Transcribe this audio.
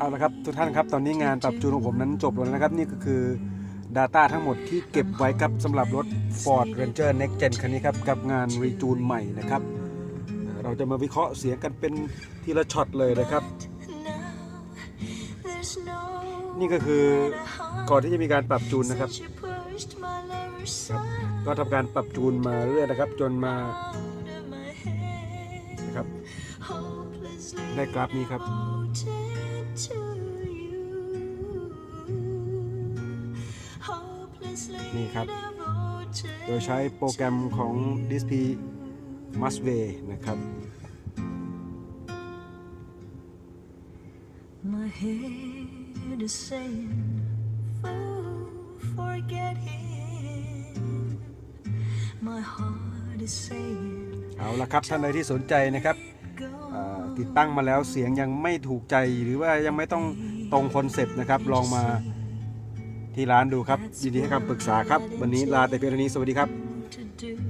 เอาละครับทุกท่านครับตอนนี้งานปรับจูนของผมนั้นจบลงแล้วนะครับ นี่ก็คือ Data ทั้งหมดที่เก็บไว้ครับสำหรับรถ Ford Ranger Next Gen คันนี้ครับกับงานรีจูนใหม่นะครับเอ่อเราจะมาวิเคราะห์เสียงกันเป็นทีละช็อตเลยนะครับ นี่ก็คือก่อนที่จะมีการปรับจูนนะครับครับก็ทำการปรับจูนมาเรื่อยนะครับ จนมานะครับได้กราฟนี้ครับ นี่ครับ โดยใช้โปรแกรมของ DSP m u s w a y นะครับ My head is saying, Fool, forget him. My heart is saying, เอาละครับท่านใดที่สนใจนะครับติดตั้งมาแล้วเสียงยังไม่ถูกใจหรือว่ายังไม่ต้องตรงคอนเซปต์นะครับ ลองมาที่ร้านดูครับยินดีให้คำปรึกษาครับ วันนี้ลาแต่เพียงเท่านี้สวัสดีครับ